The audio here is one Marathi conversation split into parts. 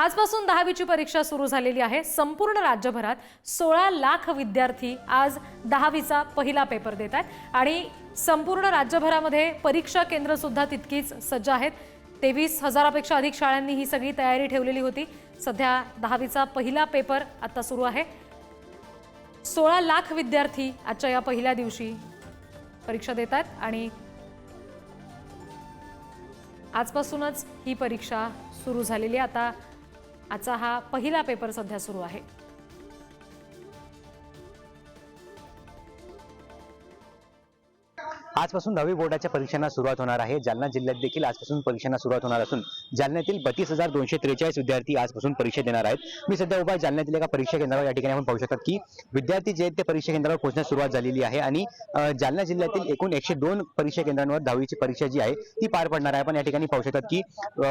आजपासून दहावीची परीक्षा सुरू झालेली आहे. संपूर्ण राज्यभरात सोळा लाख विद्यार्थी आज दहावीचा पहिला पेपर देत आहेत. आणि संपूर्ण राज्यभरामध्ये परीक्षा केंद्रसुद्धा तितकीच सज्ज आहेत. तेवीस हजारापेक्षा अधिक शाळांनी ही सगळी तयारी ठेवलेली होती. सध्या दहावीचा पहिला पेपर आता सुरू आहे. सोळा लाख विद्यार्थी आजच्या या पहिल्या दिवशी परीक्षा देत आहेत आणि आजपासूनच ही परीक्षा सुरू झालेली आहे. आता आजचा हा पहिला पेपर सध्या सुरू आहे. आजपासून दहावी बोर्डाच्या परीक्षांना सुरुवात होणार आहे. जालना जिल्ह्यात देखील आजपासून परीक्षांना सुरुवात होणार असून जालन्यातील बत्तीस हजार दोनशे त्रेचाळीस विद्यार्थी आजपासून परीक्षा देणार आहेत. मी सध्या उभा जालन्यातील एका परीक्षा केंद्रावर या ठिकाणी आपण पाहू शकतात की विद्यार्थी जे आहेत ते परीक्षा केंद्रावर पोहोचण्यास सुरुवात झालेली आहे आणि जालना जिल्ह्यातील एकूण एकशे दोन परीक्षा केंद्रांवर दहावीची परीक्षा जी आहे ती पार पडणार आहे. आपण या ठिकाणी पाहू शकतात की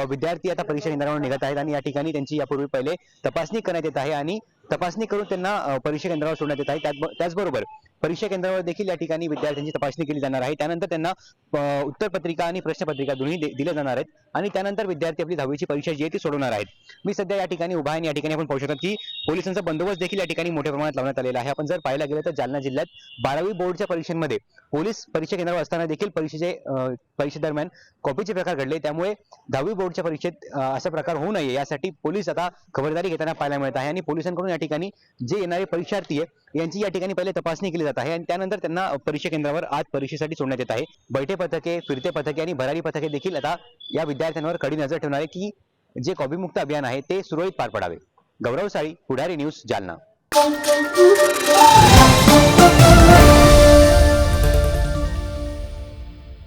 विद्यार्थी आता परीक्षा केंद्रावर निघत आहेत आणि या ठिकाणी त्यांची यापूर्वी पहिले तपासणी करण्यात येत आहे आणि तपासणी करून त्यांना परीक्षा केंद्रावर सोडण्यात येत आहे. त्याचबरोबर परीक्षा केंद्रावर देखील या ठिकाणी विद्यार्थ्यांची तपासणी केली जाणार आहे. त्यानंतर त्यांना उत्तरपत्रिका आणि प्रश्नपत्रिका दोन्ही दिल्या जाणार आहेत आणि त्यानंतर विद्यार्थी आपली दहावीची परीक्षा जी आहे ती सोडवणार आहेत. मी सध्या या ठिकाणी उभा आहे आणि या ठिकाणी आपण पाहू शकतो की पोलिसांचा बंदोबस्त देखील या ठिकाणी मोठ्या प्रमाणात लावण्यात आलेला आहे. आपण जर पाहायला गेलं तर जालना जिल्ह्यात बारावी बोर्डच्या परीक्षांमध्ये पोलीस परीक्षा केंद्रावर असताना देखील परीक्षेचे परीक्षेदरम्यान कॉपीचे प्रकार घडले. त्यामुळे दहावी बोर्डच्या परीक्षेत असा प्रकार होऊ नये. यासाठी पोलीस आता खबरदारी घेताना पाहायला मिळत आहे आणि पोलिसांकडून या ठिकाणी जे येणारे परीक्षार्थी आहे यांची या ठिकाणी पहिले तपासणी केली जात आहे आणि त्यानंतर त्यांना परीक्षा केंद्रावर आज परीक्षेसाठी सोडण्यात येत आहे. बैठे पथके फिरते पथके आणि भरारी पथके देखील आता या विद्यार्थ्यांवर कडी नजर ठेवणार आहे की जे कॉपीमुक्त अभियान आहे ते सुरळीत पार पडावे. गौरव साळी पुढारी न्यूज जालना.